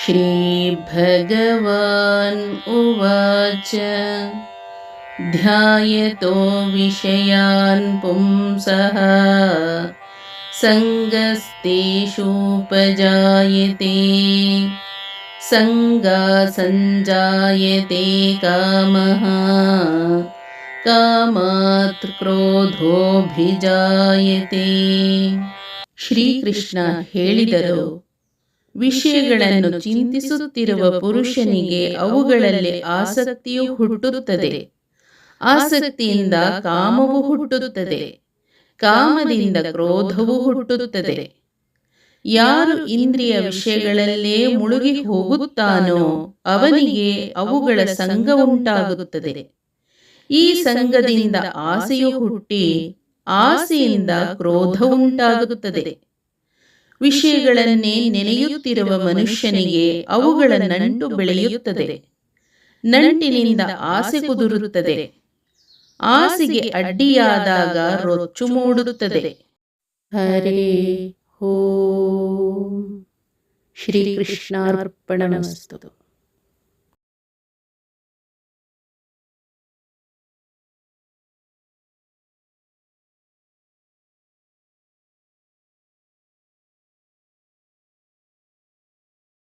ಶ್ರೀ ಭಗವಾನ್ ಉವಾಚ ಧ್ಯಾಯತೋ ವಿಷಯಾನ್ ಪುಂಸಃ सङ्गस्तेषूपजायते सङ्गा सञ्जायते कामः कामात् ಕ್ರೋಧೋಭಿಜಾಯತೆ ಶ್ರೀಕೃಷ್ಣ ಹೇಳಿದರು ವಿಷಯಗಳನ್ನು ಚಿಂತಿಸುತ್ತಿರುವ ಪುರುಷನಿಗೆ ಅವುಗಳಲ್ಲಿ ಆಸಕ್ತಿಯು ಹುಟ್ಟುತ್ತದೆ. ಆಸಕ್ತಿಯಿಂದ ಕಾಮವು ಹುಟ್ಟುತ್ತದೆ. ಕಾಮದಿಂದ ಕ್ರೋಧವು ಹುಟ್ಟುತ್ತದೆ. ಯಾರು ಇಂದ್ರಿಯ ವಿಷಯಗಳಲ್ಲೇ ಮುಳುಗಿ ಹೋಗುತ್ತಾನೋ ಅವನಿಗೆ ಅವುಗಳ ಸಂಘ ಉಂಟಾಗುತ್ತದೆ. ಈ ಸಂಘದಿಂದ ಆಸೆಯು ಹುಟ್ಟಿ ಆಸೆಯಿಂದ ಕ್ರೋಧ ಉಂಟಾಗುತ್ತದೆ. ವಿಷಯಗಳನ್ನೇ ನೆನೆಯುತ್ತಿರುವ ಮನುಷ್ಯನಿಗೆ ಅವುಗಳ ನಂಟು ಬೆಳೆಯುತ್ತದೆ. ನಂಟಿನಿಂದ ಆಸೆ ಕುದುರುತ್ತದೆ. ಆಸೆಗೆ ಅಡ್ಡಿಯಾದಾಗ ರೊಚ್ಚು ಮೂಡುತ್ತದೆ. ಹರೇ ಹೋ ಶ್ರೀಕೃಷ್ಣಾರ್ಪಣಮಸ್ತು